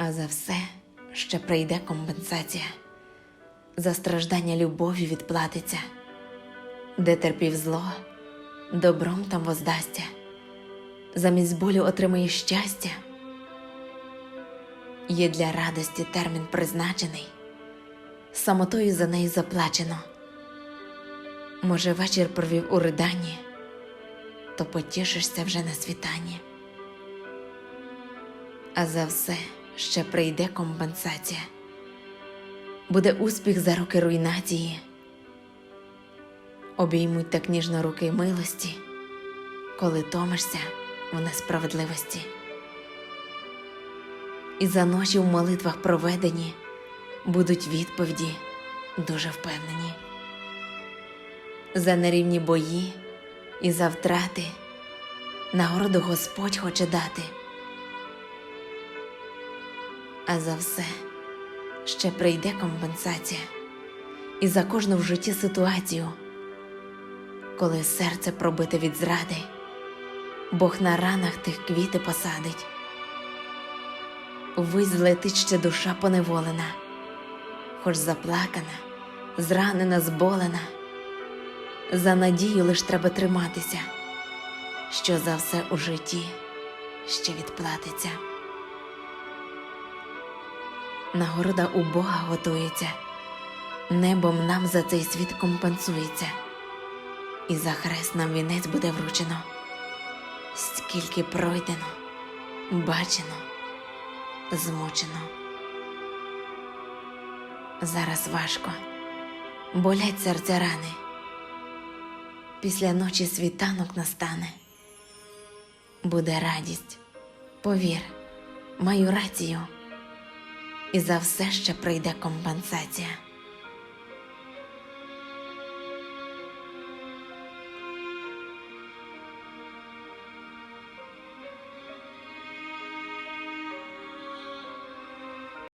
А за все ще прийде компенсація. За страждання любові відплатиться, де терпів зло, добром там воздасться, замість болю отримає щастя. Є для радості термін призначений, самотою за неї заплачено. Може, вечір провів у риданні, то потішишся вже на світанні. А за все ще прийде компенсація. Буде успіх за роки руйнації. Обіймуть так ніжно руки милості, коли томишся в несправедливості. І за ночі в молитвах проведені будуть відповіді дуже впевнені. За нерівні бої і за втрати нагороду Господь хоче дати. А за все ще прийде компенсація і за кожну в житті ситуацію, коли серце пробите від зради, Бог на ранах тих квіти посадить. Вись злетить ще душа поневолена, хоч заплакана, зранена, зболена. За надію лиш треба триматися, що за все у житті ще відплатиться. Нагорода у Бога готується, небом нам за цей світ компенсується, і за хрест нам вінець буде вручено, скільки пройдено, бачено, змучено. Зараз важко, болять серця рани. Після ночі світанок настане. Буде радість, повір, маю рацію і за все ще прийде компенсація.